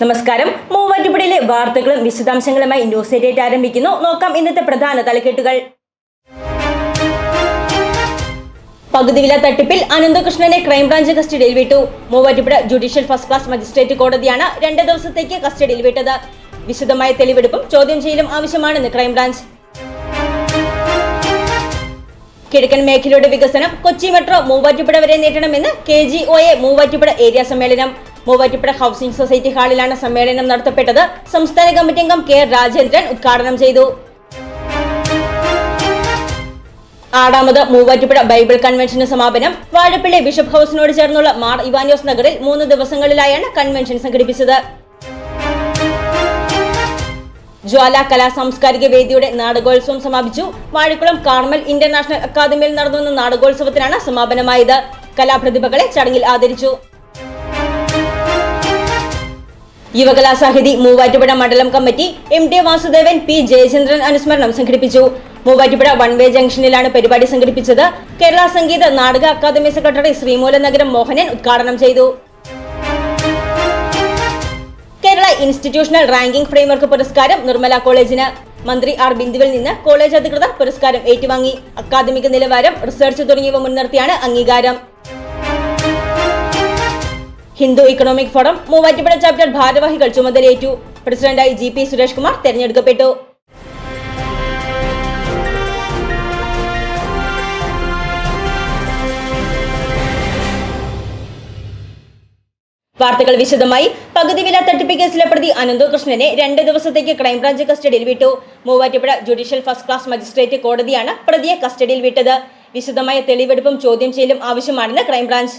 നമസ്കാരം. മൂവാറ്റുപുഴയിലെ വാർത്തകളും വിശദാംശങ്ങളുമായി ന്യൂസ് ഏരിയറ്റ് ആരംഭിക്കുന്നു. നോക്കാം ഇന്നത്തെ പ്രധാന തലക്കെട്ടുകൾ. പകുതിവില തട്ടിപ്പിൽ അനന്തകൃഷ്ണനെ ക്രൈംബ്രാഞ്ച് കസ്റ്റഡിയിൽ വിട്ടു. Muvattupuzha judicial first class magistrate കോടതിയാണ് രണ്ട് ദിവസത്തേക്ക് കസ്റ്റഡിയിൽ വിട്ടത്. വിശദമായ തെളിവെടുപ്പും ചോദ്യം ചെയ്യലും ആവശ്യമാണെന്ന് ക്രൈംബ്രാഞ്ച്. കിഴക്കൻ മേഖലയുടെ വികസനം കൊച്ചി മെട്രോ മൂവാറ്റുപുഴ വരെ നീട്ടണമെന്ന് K G O A Muvattupuzha area സമ്മേളനം. മൂവാറ്റുപുഴ ഹൗസിംഗ് സൊസൈറ്റി ഹാളിലാണ് സമ്മേളനം നടത്തപ്പെട്ടത്. സംസ്ഥാന കമ്മിറ്റി അംഗം കെ രാജേന്ദ്രൻ ഉദ്ഘാടനം ചെയ്തു. ആറാമത് മൂവാറ്റുപുഴ ബൈബിൾ കൺവെൻഷന് സമാപനം. വാഴപ്പിള്ളി ബിഷപ്പ് ഹൌസിനോട് ചേർന്നുള്ള മാർ ഇവാനിയോസ് നഗറിൽ മൂന്ന് ദിവസങ്ങളിലായാണ് കൺവെൻഷൻ സംഘടിപ്പിച്ചത്. ജ്വാല കലാ സാംസ്കാരിക വേദിയുടെ നാടകോത്സവം സമാപിച്ചു. വാഴക്കുളം കാർമൽ ഇന്റർനാഷണൽ അക്കാദമിയിൽ നടന്നുവന്ന നാടകോത്സവത്തിനാണ് സമാപനമായത്. കലാപ്രതിഭകളെ ചടങ്ങിൽ ആദരിച്ചു. യുവകലാസാഹിതി മൂവാറ്റുപുഴ മണ്ഡലം committee M T Vasudevan P Jayachandran അനുസ്മരണം സംഘടിപ്പിച്ചു. മൂവാറ്റുപുഴ വൺ വേ ജംഗ്ഷനിലാണ് പരിപാടി സംഘടിപ്പിച്ചത്. കേരള സംഗീത നാടക അക്കാദമി സെക്രട്ടറി ശ്രീമൂലനഗരം മോഹനൻ ഉദ്ഘാടനം ചെയ്തു. കേരള ഇൻസ്റ്റിറ്റ്യൂഷണൽ റാങ്കിംഗ് ഫ്രെയിംവർക്ക് പുരസ്കാരം നിർമ്മല കോളേജിന്. മന്ത്രി ആർ ബിന്ദുവിൽ നിന്ന് കോളേജ് അധികൃതർ പുരസ്കാരം ഏറ്റുവാങ്ങി. അക്കാദമിക നിലവാരം റിസർച്ച് തുടങ്ങിയവ മുൻനിർത്തിയാണ് അംഗീകാരം. Hindu economic forum Muvattupuzha chapter ഭാരവാഹികൾ ചുമതലയേറ്റു. പ്രസിഡന്റായി ജി പി സുരേഷ് കുമാർ തെരഞ്ഞെടുക്കപ്പെട്ടു. വാർത്തകൾ വിശദമായി. പകുതി വില തട്ടിപ്പ് കേസിലെ പ്രതി അനന്തകൃഷ്ണനെ രണ്ട് ദിവസത്തേക്ക് ക്രൈംബ്രാഞ്ച് കസ്റ്റഡിയിൽ വിട്ടു. Muvattupuzha judicial first class magistrate കോടതിയാണ് പ്രതിയെ കസ്റ്റഡിയിൽ വിട്ടത്. വിശദമായ തെളിവെടുപ്പും ചോദ്യം ചെയ്യലും ആവശ്യമാണെന്ന് ക്രൈംബ്രാഞ്ച്.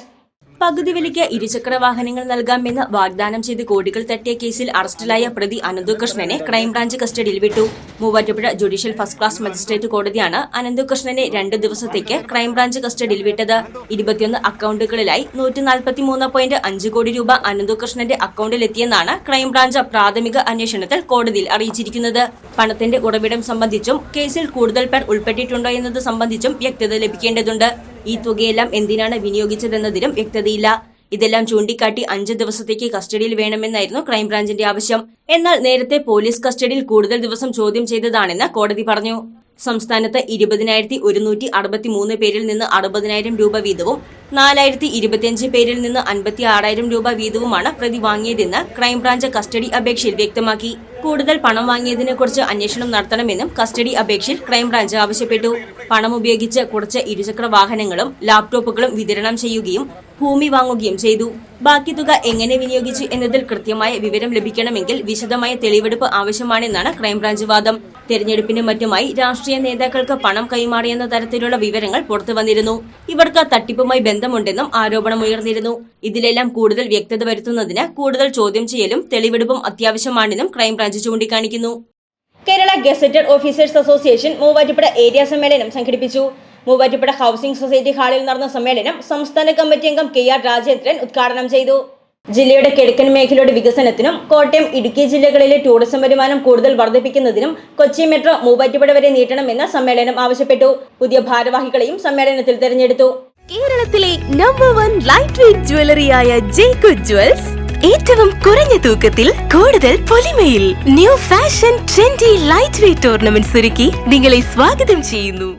പകുതി വിലയ്ക്ക് ഇരുചക്ര വാഹനങ്ങൾ നൽകാമെന്ന് വാഗ്ദാനം ചെയ്ത് കോടികൾ തട്ടിയ കേസിൽ അറസ്റ്റിലായ പ്രതി അനന്തകൃഷ്ണനെ ക്രൈംബ്രാഞ്ച് കസ്റ്റഡിയിൽ വിട്ടു. Muvattupuzha judicial first class magistrate കോടതിയാണ് അനന്തുകൃഷ്ണനെ രണ്ട് ദിവസത്തേക്ക് ക്രൈംബ്രാഞ്ച് കസ്റ്റഡിയിൽ വിട്ടത്. ഇരുപത്തിയൊന്ന് അക്കൗണ്ടുകളിലായി നൂറ്റി നാൽപ്പത്തി മൂന്ന് പോയിന്റ് അഞ്ച് കോടി രൂപ അനന്തകൃഷ്ണന്റെ അക്കൗണ്ടിലെത്തിയെന്നാണ് ക്രൈംബ്രാഞ്ച് പ്രാഥമിക അന്വേഷണത്തിൽ കോടതിയിൽ അറിയിച്ചിരിക്കുന്നത്. പണത്തിന്റെ ഉറവിടം സംബന്ധിച്ചും കേസിൽ കൂടുതൽ പേർ ഉൾപ്പെട്ടിട്ടുണ്ടോ എന്നത് സംബന്ധിച്ചും വ്യക്തത ലഭിക്കേണ്ടതുണ്ട്. ഈ തുകയെല്ലാം എന്തിനാണ് വിനിയോഗിച്ചതെന്നതിലും വ്യക്തതയില്ല. ഇതെല്ലാം ചൂണ്ടിക്കാട്ടി അഞ്ച് ദിവസത്തേക്ക് കസ്റ്റഡിയിൽ വേണമെന്നായിരുന്നു ക്രൈംബ്രാഞ്ചിന്റെ ആവശ്യം. എന്നാൽ നേരത്തെ പോലീസ് കസ്റ്റഡിയിൽ കൂടുതൽ ദിവസം ചോദ്യം ചെയ്തതാണെന്ന് കോടതി പറഞ്ഞു. സംസ്ഥാനത്ത് ഇരുപതിനായിരത്തി ഒരുന്നൂറ്റി അറുപത്തി മൂന്ന് പേരിൽ നിന്ന് അറുപതിനായിരം രൂപ വീതവും നാലായിരത്തി ഇരുപത്തിയഞ്ച് പേരിൽ നിന്ന് അൻപത്തി ആറായിരം രൂപ വീതവുമാണ് പ്രതി വാങ്ങിയതെന്ന് ക്രൈംബ്രാഞ്ച് കസ്റ്റഡി അപേക്ഷയിൽ വ്യക്തമാക്കി. കൂടുതൽ പണം വാങ്ങിയതിനെ കുറിച്ച് അന്വേഷണം നടത്തണമെന്നും കസ്റ്റഡി അപേക്ഷയിൽ ക്രൈംബ്രാഞ്ച് ആവശ്യപ്പെട്ടു. പണം ഉപയോഗിച്ച് കുറച്ച് ഇരുചക്ര വാഹനങ്ങളും ലാപ്ടോപ്പുകളും വിതരണം ചെയ്യുകയും ഭൂമി വാങ്ങുകയും ചെയ്തു. ബാക്കി തുക എങ്ങനെ വിനിയോഗിച്ചു എന്നതിൽ കൃത്യമായ വിവരം ലഭിക്കണമെങ്കിൽ വിശദമായ തെളിവെടുപ്പ് ആവശ്യമാണെന്നാണ് ക്രൈംബ്രാഞ്ച് വാദം. തെരഞ്ഞെടുപ്പിന് മറ്റുമായി രാഷ്ട്രീയ നേതാക്കൾക്ക് പണം കൈമാറിയെന്ന തരത്തിലുള്ള വിവരങ്ങൾ പുറത്തുവന്നിരുന്നു ഇവർക്ക് തട്ടിപ്പുമായി ബന്ധമുണ്ടെന്നും ആരോപണമുയർന്നിരുന്നു ഇതിലെല്ലാം കൂടുതൽ വ്യക്തത വരുത്തുന്നതിന് കൂടുതൽ ചോദ്യം ചെയ്യലും തെളിവെടുപ്പും അത്യാവശ്യമാണെന്നും ക്രൈംബ്രാഞ്ച് ചൂണ്ടിക്കാണിക്കുന്നു. Kerala gazetted officers association Muvattupuzha area സമ്മേളനം സംഘടിപ്പിച്ചു. മൂവാറ്റുപുഴ ഹൗസിംഗ് സൊസൈറ്റി ഹാളിൽ നടന്ന സമ്മേളനം സംസ്ഥാന കമ്മിറ്റി അംഗം കെ ആർ രാജേന്ദ്രൻ ഉദ്ഘാടനം ചെയ്തു. ജില്ലയുടെ കിഴക്കൻ മേഖലയുടെ വികസനത്തിനും കോട്ടയം ഇടുക്കി ജില്ലകളിലെ ടൂറിസം വരുമാനം കൂടുതൽ വർദ്ധിപ്പിക്കുന്നതിനും കൊച്ചി മെട്രോ മൂവാറ്റുപുഴ വരെ നീട്ടണമെന്ന് സമ്മേളനം ആവശ്യപ്പെട്ടു. പുതിയ ഭാരവാഹികളെയും സമ്മേളനത്തിൽ തെരഞ്ഞെടുത്തു. കേരളത്തിലെ നമ്പർ വൺ ലൈറ്റ് വെയിറ്റ് ജ്വല്ലറിയായ ജയ്കു ജ്വൽസ് ഏറ്റവും കുറഞ്ഞ തൂക്കത്തിൽ കൂടുതൽ പൊലിമയിൽ new fashion trendy light weight tournament ഒരുക്കി നിങ്ങളെ സ്വാഗതം ചെയ്യുന്നു.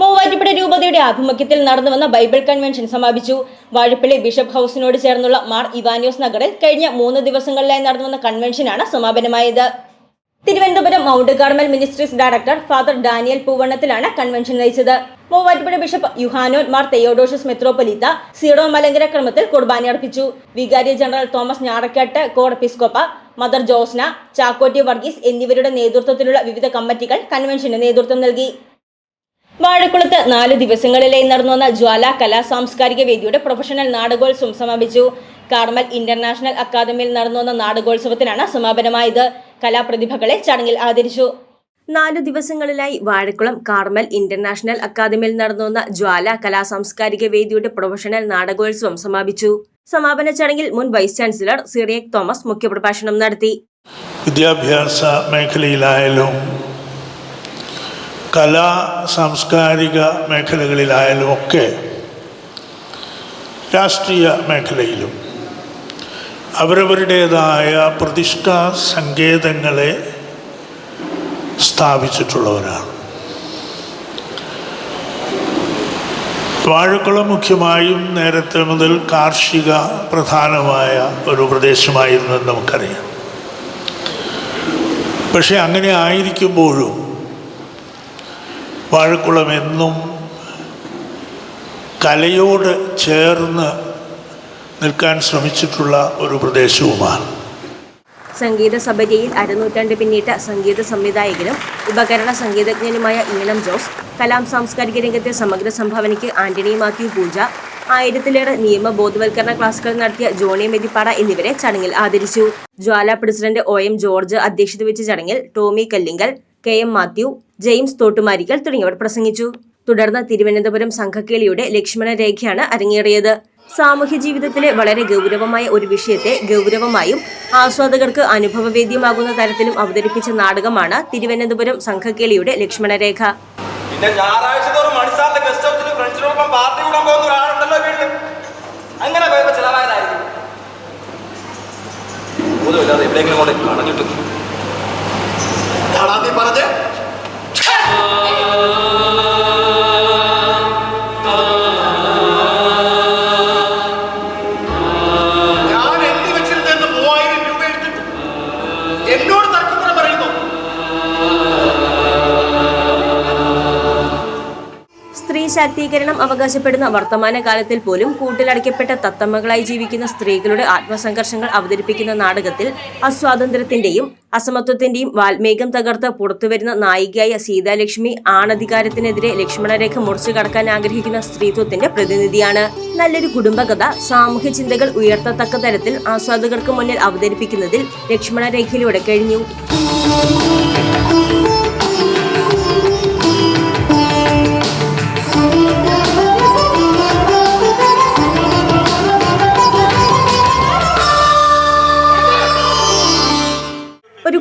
മൂവാറ്റുപുഴ രൂപതയുടെ ആഭിമുഖ്യത്തിൽ നടന്നുവന്ന ബൈബിൾ കൺവെൻഷൻ സമാപിച്ചു. വാഴപ്പള്ളി ബിഷപ്പ് ഹൌസിനോട് ചേർന്നുള്ള മാർ ഇവാനിയോസ് നഗറിൽ കഴിഞ്ഞ മൂന്ന് ദിവസങ്ങളിലായി നടന്നുവന്ന കൺവെൻഷനാണ് സമാപനമായത്. Thiruvananthapuram Mount Carmel ministries director father Daniel പൂവണ്ണത്തിലാണ് convention നയിച്ചത്. മൂവാറ്റുപുഴ ബിഷപ്പ് യുഹാനോൻ മാർ തെയോഡോഷസ് മെത്രോപൊലീത്ത സീറോ മലങ്കര ക്രമത്തിൽ കുർബാന അർപ്പിച്ചു. വികാരി ജനറൽ തോമസ് ഞാറക്കാട്ട് കോർ എപ്പിസ്കോപ്പ മദർ ജോസ്ന ചാക്കോട്ടി വർഗീസ് എന്നിവരുടെ നേതൃത്വത്തിലുള്ള വിവിധ കമ്മിറ്റികൾ കൺവെൻഷന് നേതൃത്വം നൽകി. വാഴക്കുളത്ത് നാല് ദിവസങ്ങളിലായി നടന്നു വന്ന ജ്വാല കലാ സാംസ്കാരിക വേദിയുടെ പ്രൊഫഷണൽ നാടകോത്സവം സമാപിച്ചു. കാർമൽ ഇന്റർനാഷണൽ അക്കാദമിയിൽ നടന്നു വന്ന നാടകോത്സവത്തിനാണ് സമാപനമായത്. കലാപ്രതിഭകളെ ചടങ്ങിൽ ആദരിച്ചു. നാലു ദിവസങ്ങളിലായി വാഴക്കുളം കാർമൽ ഇന്റർനാഷണൽ അക്കാദമിയിൽ നടന്നു വന്ന ജ്വാല കലാ സാംസ്കാരിക വേദിയുടെ പ്രൊഫഷണൽ നാടകോത്സവം സമാപിച്ചു. സമാപന ചടങ്ങിൽ മുൻ വൈസ് ചാൻസലർ സിറിയക് തോമസ് മുഖ്യപ്രഭാഷണം നടത്തി. വിദ്യാഭ്യാസ മേഖലയിലായാലും കലാ സാംസ്കാരിക മേഖലകളിലായാലും ഒക്കെ രാഷ്ട്രീയ മേഖലയിലും അവരവരുടേതായ പ്രതിഷ്ഠാ സങ്കേതങ്ങളെ സ്ഥാപിച്ചിട്ടുള്ളവരാണ്. വാഴക്കുളം മുഖ്യമായും നേരത്തെ മുതൽ കാർഷിക പ്രധാനമായ ഒരു പ്രദേശമായിരുന്നെന്ന് നമുക്കറിയാം. പക്ഷെ അങ്ങനെ ആയിരിക്കുമ്പോഴും വാഴക്കുളം എന്നും കലയോട് ചേർന്ന് നിൽക്കാൻ ശ്രമിച്ചിട്ടുള്ള ഒരു പ്രദേശവുമാണ്. സംഗീത സഭയിൽ അരനൂറ്റാണ്ട് പിന്നിട്ട സംഗീത സംവിധായകനും ഉപകരണ സംഗീതജ്ഞനുമായ ഈണം ജോസ് കലാം സാംസ്കാരിക രംഗത്തെ സമഗ്ര സംഭാവനയ്ക്ക് ആന്റണി മാത്യു പൂജ ആയിരത്തിലേറെ നിയമ ബോധവൽക്കരണ ക്ലാസുകൾ നടത്തിയ ജോണി മെതിപ്പാട എന്നിവരെ ചടങ്ങിൽ ആദരിച്ചു. Jwala president O M George അധ്യക്ഷത വെച്ച ചടങ്ങിൽ Tomy Kallinkal K M Mathew James Thottumarickal തുടങ്ങിയവർ പ്രസംഗിച്ചു. തുടർന്ന് തിരുവനന്തപുരം സംഘക്കേളിയുടെ ലക്ഷ്മണ രേഖയാണ് അരങ്ങേറിയത്. സാമൂഹ്യ ജീവിതത്തിലെ വളരെ ഗൗരവമായ ഒരു വിഷയത്തെ ഗൗരവമായും ആസ്വാദകർക്ക് അനുഭവവേദ്യമാകുന്ന തരത്തിലും അവതരിപ്പിച്ച നാടകമാണ് തിരുവനന്തപുരം സംഘക്കേളിയുടെ ലക്ഷ്മണരേഖ പിന്നെ ഞായറാഴ്ച തോറും മണിസാറിന്റെ ഗസ്റ്റ് ഹൗസിൽ ഫ്രണ്ട്സിനോടൊപ്പം പാർട്ടി കൂടാൻ പോകുന്ന ഒരാളുണ്ടല്ലോ വീട്ടിൽ അങ്ങനെ പോയപ്പോ എവിടെയെങ്കിലും അടഞ്ഞിട്ട് ভাড়া দিয়ে পারা যায় സ്ത്രീ ശാക്തീകരണം അവകാശപ്പെടുന്ന വർത്തമാനകാലത്തിൽ പോലും കൂട്ടിലടയ്ക്കപ്പെട്ട തത്തമ്മകളായി ജീവിക്കുന്ന സ്ത്രീകളുടെ ആത്മസംഘർഷങ്ങൾ അവതരിപ്പിക്കുന്ന നാടകത്തിൽ അസ്വാതന്ത്ര്യത്തിന്റെയും അസമത്വത്തിന്റെയും വാൽമേഘം തകർത്ത് പുറത്തുവരുന്ന നായികയായ സീതാലക്ഷ്മി ആണധികാരത്തിനെതിരെ ലക്ഷ്മണരേഖ മുറിച്ചു കടക്കാൻ ആഗ്രഹിക്കുന്ന സ്ത്രീത്വത്തിന്റെ പ്രതിനിധിയാണ്. നല്ലൊരു കുടുംബകഥ സാമൂഹ്യ ചിന്തകൾ ഉയർത്തത്തക്ക തരത്തിൽ ആസ്വാദകർക്ക് മുന്നിൽ അവതരിപ്പിക്കുന്നതിൽ ലക്ഷ്മണരേഖയിലൂടെ കഴിഞ്ഞു.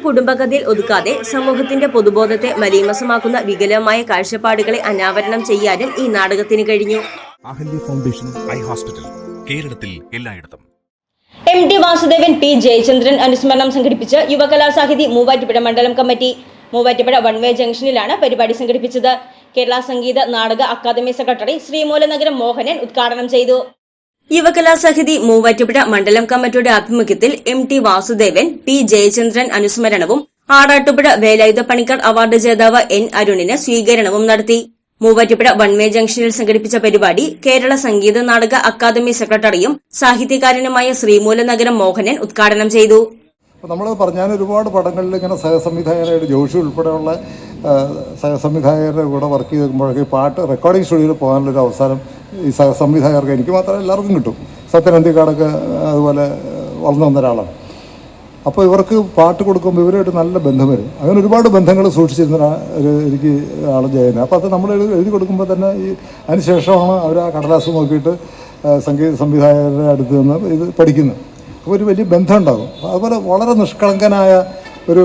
കുടുംബകഥയിൽ ഒതുക്കാതെ സമൂഹത്തിന്റെ പൊതുബോധത്തെ മലീമസമാക്കുന്ന വികലമായ കാഴ്ചപ്പാടുകളെ അനാവരണം ചെയ്യാനും ഈ നാടകത്തിന് കഴിഞ്ഞു. Ahalya foundation eye hospital. കേരളത്തിൽ എല്ലായിടത്തും. M T Vasudevan P Jayachandran അനുസ്മരണം സംഘടിപ്പിച്ച് യുവകലാസാഹിതി മൂവാറ്റുപുഴ മണ്ഡലം കമ്മിറ്റി മൂവാറ്റുപുഴ വൺ വേ ജംഗ്ഷനിലാണ് പരിപാടി സംഘടിപ്പിച്ചത്. കേരള സംഗീത നാടക അക്കാദമി സെക്രട്ടറി ശ്രീമൂലനഗരം മോഹനൻ ഉദ്ഘാടനം ചെയ്തു. യുവകലാസഹിതി മൂവാറ്റുപുഴ മണ്ഡലം കമ്മിറ്റിയുടെ ആഭിമുഖ്യത്തിൽ M T Vasudevan P Jayachandran അനുസ്മരണവും Arattupuzha Velayudha Panicker award ജേതാവ് എൻ അരുണിന് സ്വീകരണവും നടത്തി. മൂവാറ്റുപുഴ വൺവേ ജംഗ്ഷനിൽ സംഘടിപ്പിച്ച പരിപാടി കേരള സംഗീത നാടക അക്കാദമി സെക്രട്ടറിയും സാഹിത്യകാരനുമായ ശ്രീമൂലനഗരം മോഹനൻ ഉദ്ഘാടനം ചെയ്തു. അപ്പോൾ നമ്മൾ പറഞ്ഞാൽ ഒരുപാട് പടങ്ങളിൽ ഇങ്ങനെ സഹസംവിധായകരായിട്ട് ജോഷി ഉൾപ്പെടെയുള്ള സഹസംവിധായകരുടെ കൂടെ വർക്ക് ചെയ്തുമ്പോഴൊക്കെ പാട്ട് റെക്കോർഡിംഗ് സ്റ്റുഡിയോയിൽ പോകാനുള്ളൊരു അവസരം ഈ സഹസംവിധായകർക്ക് എനിക്ക് മാത്രമല്ല എല്ലാവർക്കും കിട്ടും. സത്യനന്ദിക്കാടൊക്കെ അതുപോലെ വളർന്നു വന്ന ഒരാളാണ്. അപ്പോൾ ഇവർക്ക് പാട്ട് കൊടുക്കുമ്പോൾ ഇവരുമായിട്ട് നല്ല ബന്ധം വരും. അങ്ങനെ ഒരുപാട് ബന്ധങ്ങൾ സൂക്ഷിച്ചിരുന്ന ഒരു എനിക്ക് ആൾ ജയന് അപ്പോൾ അത് നമ്മൾ എഴുതി കൊടുക്കുമ്പോൾ തന്നെ ഈ അതിന് ശേഷമാണ് അവർ ആ കടലാസ് നോക്കിയിട്ട് സംഗീത സംവിധായകരുടെ അടുത്ത് നിന്ന് ഇത് പഠിക്കുന്നത്. ഒരു വലിയ ബന്ധം ഉണ്ടാകും അതുപോലെ വളരെ നിഷ്കളങ്കനായ ഒരു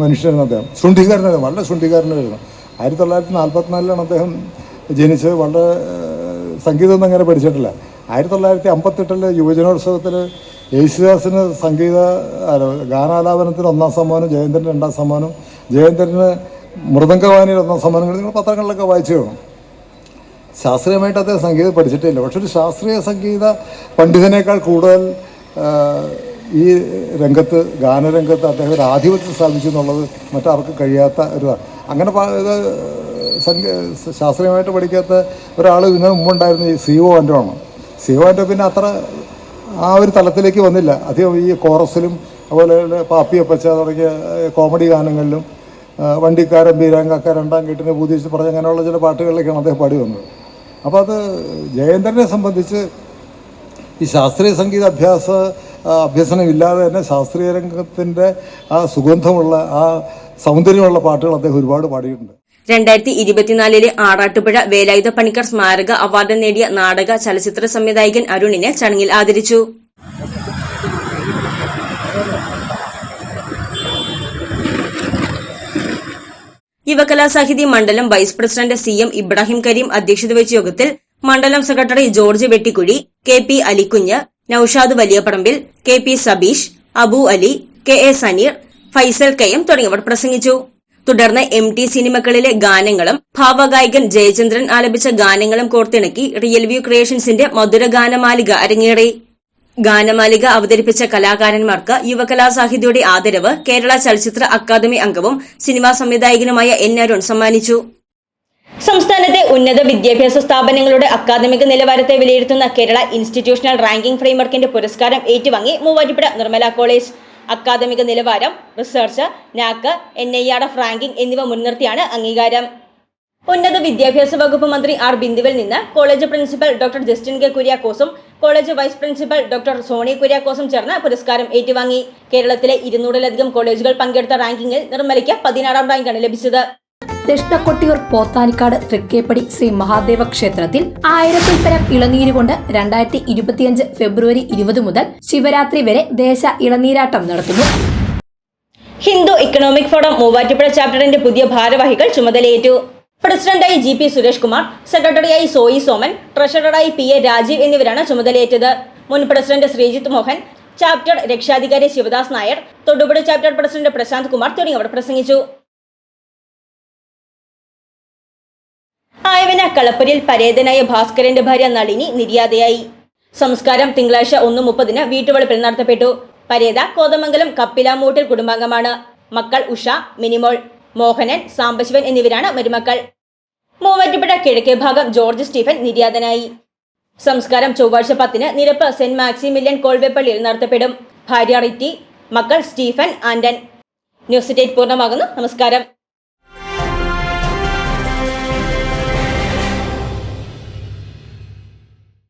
മനുഷ്യനാണ് അദ്ദേഹം. ശുണ്ഠികാരനായിരുന്നു വളരെ ശുണ്ഠികാരനായിരുന്നു ആയിരത്തി തൊള്ളായിരത്തി നാൽപ്പത്തിനാലിലാണ് അദ്ദേഹം ജനിച്ചത്. വളരെ സംഗീതമൊന്നും അങ്ങനെ പഠിച്ചിട്ടില്ല. ആയിരത്തി തൊള്ളായിരത്തി അമ്പത്തെട്ടിലെ യുവജനോത്സവത്തിൽ യേശുദാസിന് സംഗീത ഗാനാലാപനത്തിന് ഒന്നാം സമ്മാനം ജയന്തന് രണ്ടാം സമ്മാനം ജയന്തന് മൃദംഗവാനിയിൽ ഒന്നാം സമ്മാനം നിങ്ങൾ പത്രങ്ങളിലൊക്കെ വായിച്ചു? കാണും ശാസ്ത്രീയമായിട്ട് അദ്ദേഹം സംഗീതം പഠിച്ചിട്ടില്ല. പക്ഷെ ഒരു ശാസ്ത്രീയ സംഗീത പണ്ഡിതനേക്കാൾ കൂടുതൽ ഈ രംഗത്ത് ഗാനരംഗത്ത് അദ്ദേഹം ഒരു ആധിപത്യം സ്ഥാപിച്ചു എന്നുള്ളത് മറ്റാർക്കും കഴിയാത്ത ഒരു. അങ്ങനെ ഇത് ശാസ്ത്രീയമായിട്ട് പഠിക്കാത്ത ഒരാൾ ഇതിന് മുമ്പുണ്ടായിരുന്ന ഈ C O Anto C O Anto പിന്നെ അത്ര ആ ഒരു തലത്തിലേക്ക് വന്നില്ല അധികം ഈ കോറസിലും അതുപോലെ പാപ്പിയപ്പച്ച തുടങ്ങിയ കോമഡി ഗാനങ്ങളിലും വണ്ടിക്കാരൻ ബീരാങ്കാക്ക രണ്ടാം കെട്ടിനെ പൂതിച്ച് പറഞ്ഞ് അങ്ങനെയുള്ള ചില പാട്ടുകളിലേക്കാണ് അദ്ദേഹം പാടി വന്നത് അപ്പോൾ അത് ജയേന്ദ്രനെ സംബന്ധിച്ച് ഈ ശാസ്ത്രീയ സംഗീത അഭ്യാസ അഭ്യസനമില്ലാതെ തന്നെ ശാസ്ത്രീയ രംഗത്തിന്റെ ആ സുഗന്ധമുള്ള ആ സൗന്ദര്യമുള്ള പാട്ടുകൾ അദ്ദേഹം ഒരുപാട് പാടിയിട്ടുണ്ട്. രണ്ടായിരത്തി ഇരുപത്തിനാലിലെ ആറാട്ടുപുഴ വേലായുധ പണിക്കർ സ്മാരക അവാർഡ് നേടിയ നാടക ചലച്ചിത്ര സംവിധായകൻ അരുണിനെ ചടങ്ങിൽ ആദരിച്ചു. യുവകലാസാഹിതി മണ്ഡലം vice president C M Ibrahim Kareem അധ്യക്ഷത വഹിച്ച യോഗത്തിൽ മണ്ഡലം secretary George Vettikuzhi K P Alikunju Noushad Valiyaparambil K P Sabeesh Abu Ali K A Saneer Faisal K M തുടങ്ങിയവർ പ്രസംഗിച്ചു. തുടർന്ന് എം ടി സിനിമകളിലെ ഗാനങ്ങളും ഭാവഗായകൻ ജയചന്ദ്രൻ ആലപിച്ച ഗാനങ്ങളും കോർത്തിണക്കി റിയൽ വ്യൂ ക്രിയേഷൻസിന്റെ മധുരഗാനമാലിക അരങ്ങേറി. ഗാനമാലിക അവതരിപ്പിച്ച കലാകാരന്മാർക്ക് യുവകലാസാഹിതിയുടെ ആദരവ് കേരള ചലച്ചിത്ര അക്കാദമി അംഗവും സിനിമാ സംവിധായകനുമായ എൻ അരുൺ സമ്മാനിച്ചു. സംസ്ഥാനത്തെ ഉന്നത വിദ്യാഭ്യാസ സ്ഥാപനങ്ങളുടെ അക്കാദമിക നിലവാരത്തെ വിലയിരുത്തുന്ന കേരള ഇൻസ്റ്റിറ്റ്യൂഷണൽ റാങ്കിംഗ് ഫ്രെയിംവർക്കിന്റെ പുരസ്കാരം ഏറ്റുവാങ്ങി മൂവാറ്റുപുഴ നിർമ്മല കോളേജ്. അക്കാദമിക നിലവാരം research NAAC N I R F ranking എന്നിവ മുൻനിർത്തിയാണ് അംഗീകാരം. ഉന്നത വിദ്യാഭ്യാസ വകുപ്പ് മന്ത്രി ആർ ബിന്ദുവിൽ നിന്ന് college principal doctor Justin K കുര്യാക്കോസും college vice principal doctor Soni കുര്യാക്കോസും ചേർന്ന് പുരസ്കാരം ഏറ്റുവാങ്ങി. കേരളത്തിലെ ഇരുന്നൂറിലധികം കോളേജുകൾ പങ്കെടുത്ത റാങ്കിങ്ങിൽ നിർമ്മലയ്ക്ക് പതിനാറാം റാങ്കാണ് ലഭിച്ചത്. ദക്ഷിണക്കൊട്ടിയൂർ പോത്താനിക്കാട് തൃക്കേപ്പടി ശ്രീ മഹാദേവ ക്ഷേത്രത്തിൽ ആയിരത്തിൽ പരം ഇളനീര് കൊണ്ട് രണ്ടായിരത്തി ഇരുപത്തിയഞ്ച് ഫെബ്രുവരി ഇരുപത് മുതൽ ശിവരാത്രി വരെ ദേശ ഇളനീരാട്ടം നടത്തുന്നു. ഹിന്ദു ഇക്കണോമിക് ഫോറം മൂവാറ്റുപുഴ ചാപ്റ്ററിന്റെ പുതിയ ഭാരവാഹികൾ ചുമതലയേറ്റു. പ്രസിഡന്റായി ജി പി സുരേഷ് കുമാർ സെക്രട്ടറിയായി സോയി സോമൻ ട്രഷററായി പി എ രാജീവ് എന്നിവരാണ് ചുമതലയേറ്റത്. മുൻ പ്രസിഡന്റ് ശ്രീജിത്ത് മോഹൻ ചാപ്റ്റർ രക്ഷാധികാരി ശിവദാസ് നായർ തൊടുപുഴ ചാപ്റ്റർ പ്രസിഡന്റ് പ്രശാന്ത് കുമാർ തുടങ്ങിയവർ പ്രസംഗിച്ചു. ആയവന കളപ്പുരയിൽ പരേതനായ ഭാസ്കരന്റെ ഭാര്യ നളിനി നിര്യാതയായി. സംസ്കാരം തിങ്കളാഴ്ച ഒന്ന് മുപ്പതിന് വീട്ടുവളപ്പിൽ നടത്തപ്പെട്ടു. പരേത കോതമംഗലം കപ്പിലാമൂട്ടിൽ കുടുംബാംഗമാണ്. മക്കൾ ഉഷ മിനിമോൾ മോഹനൻ സാംബശിവൻ എന്നിവരാണ് മരുമക്കൾ. മൂവാറ്റുപുഴ കിഴക്കേ ഭാഗം ജോർജ് സ്റ്റീഫൻ നിര്യാതനായി. സംസ്കാരം ചൊവ്വാഴ്ച പത്തിന് നിരപ്പ് സെന്റ് മാക്സിമില്യൻ കോൾവേപ്പള്ളിയിൽ നടത്തപ്പെടും. ഭാര്യ റിറ്റി മക്കൾ സ്റ്റീഫൻ ആൻഡൻ ന്യൂസ് ഡേറ്റ് പൂർണമാകുന്നു. നമസ്കാരം.